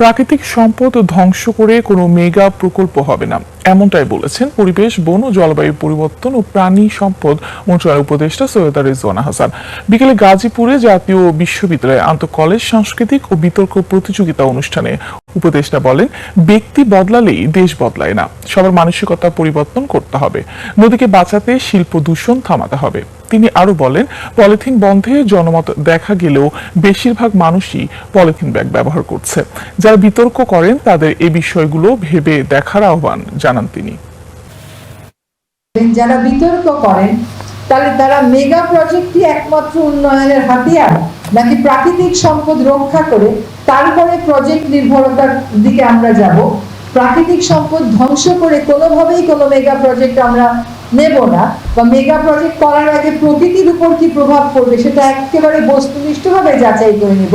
প্রাকৃতিক সম্পদ ধ্বংস করে কোনো মেগা প্রকল্প হবে না। এমনটাই বলেছেন পরিবেশ, বন ও জলবায়ু পরিবর্তন ও প্রাণী সম্পদ মন্ত্রণালয়ের উপদেষ্টা সৈয়দা রিজওয়ানা হাসান। বিকেলে গাজীপুরে জাতীয় বিশ্ববিদ্যালয়ে আন্তঃ কলেজ সাংস্কৃতিক ও বিতর্ক প্রতিযোগিতা অনুষ্ঠানে উপদেষ্টা বলেন, ব্যক্তি বদলালেই দেশ বদলায় না। সবার মানসিকতা পরিবর্তন করতে হবে। নদীকে বাঁচাতে শিল্প দূষণ থামাতে হবে। তিনি আরও বলেন, পলিথিন বন্ধে জনমত দেখা গেলেও বেশিরভাগ মানুষই পলিথিন ব্যাগ ব্যবহার করছে। যারা বিতর্ক করেন, তাদের এই বিষয়গুলো ভেবে দেখার আহ্বান জানান তিনি। যারা বিতর্ক করেন, তাহলে তারা মেগা প্রজেক্টই একমাত্র উন্নয়নের হাতিয়ার, নাকি প্রাকৃতিক সম্পদ রক্ষা করে তারপরে প্রজেক্ট নির্ভরতার দিকে আমরা যাব? প্রাকৃতিক সম্পদ ধ্বংস করে কোনোভাবেই কোনো মেগা প্রজেক্ট আমরা নেব না বা মেগা প্রজেক্ট করার আগে প্রকৃতির উপর কি প্রভাব পড়বে সেটা একেবারে বস্তুনিষ্ঠভাবে যাচাই করে নিব।